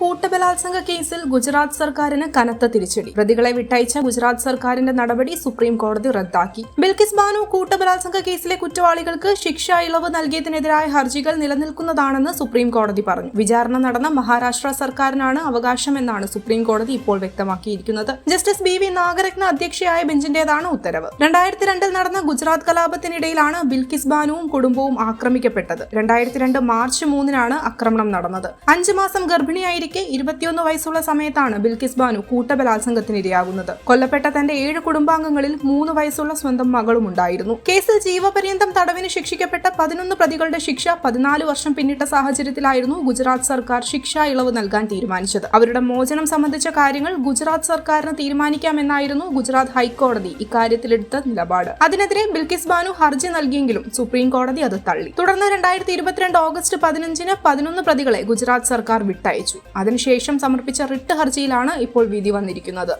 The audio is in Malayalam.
കൂട്ടബലാത്സംഗ കേസിൽ ഗുജറാത്ത് സർക്കാരിന് കനത്ത തിരിച്ചടി. പ്രതികളെ വിട്ടയച്ച ഗുജറാത്ത് സർക്കാരിന്റെ നടപടി സുപ്രീം കോടതി റദ്ദാക്കി. ബിൽക്കിസ് ബാനു കൂട്ടബലാത്സംഗ കേസിലെ കുറ്റവാളികൾക്ക് ശിക്ഷാ ഇളവ് നൽകിയതിനെതിരായ ഹർജികൾ നിലനിൽക്കുന്നതാണെന്ന് സുപ്രീം കോടതി പറഞ്ഞു. വിചാരണ നടന്ന മഹാരാഷ്ട്ര സർക്കാരിനാണ് അവകാശമെന്നാണ് സുപ്രീം കോടതി ഇപ്പോൾ വ്യക്തമാക്കിയിരിക്കുന്നത്. ജസ്റ്റിസ് ബി വി നാഗരത്ന അധ്യക്ഷയായ ബെഞ്ചിന്റേതാണ് ഉത്തരവ്. രണ്ടായിരത്തി രണ്ടിൽ നടന്ന ഗുജറാത്ത് കലാപത്തിനിടയിലാണ് ബിൽക്കിസ് ബാനുവും കുടുംബവും ആക്രമിക്കപ്പെട്ടത്. രണ്ടായിരത്തി രണ്ട് മാർച്ച് മൂന്നിനാണ് ആക്രമണം നടന്നത്. അഞ്ചു മാസം ഗർഭിണിയായിരിക്കെ ഇരുപത്തിയൊന്ന് വയസ്സുള്ള സമയത്താണ് ബിൽക്കിസ് ബാനു കൂട്ടബലാത്സംഗത്തിനിരയാകുന്നത്. കൊല്ലപ്പെട്ട തന്റെ ഏഴ് കുടുംബാംഗങ്ങളിൽ മൂന്ന് വയസ്സുള്ള സ്വന്തം മകളും ഉണ്ടായിരുന്നു. കേസിൽ ജീവപര്യന്തം തടവിന് ശിക്ഷിക്കപ്പെട്ട പതിനൊന്ന് പ്രതികളുടെ ശിക്ഷ പതിനാല് വർഷം പിന്നിട്ട സാഹചര്യത്തിലായിരുന്നു ഗുജറാത്ത് സർക്കാർ ശിക്ഷാ ഇളവ് നൽകാൻ തീരുമാനിച്ചത്. അവരുടെ മോചനം സംബന്ധിച്ച കാര്യങ്ങൾ ഗുജറാത്ത് സർക്കാരിന് തീരുമാനിക്കാമെന്നായിരുന്നു ഗുജറാത്ത് ഹൈക്കോടതി ഇക്കാര്യത്തിലെടുത്ത നിലപാട്. അതിനെതിരെ ബിൽക്കിസ് ബാനു ഹർജി നൽകിയെങ്കിലും സുപ്രീം കോടതി അത് തള്ളി. തുടർന്ന് രണ്ടായിരത്തി ഇരുപത്തിരണ്ട് ഓഗസ്റ്റ് പതിനഞ്ചിന് പതിനൊന്ന് പ്രതികളെ ഗുജറാത്ത് സർക്കാർ വിട്ടയച്ചു. അതിനുശേഷം സമർപ്പിച്ച റിട്ട് ഹർജിയിലാണ് ഇപ്പോൾ വിധി വന്നിരിക്കുന്നത്.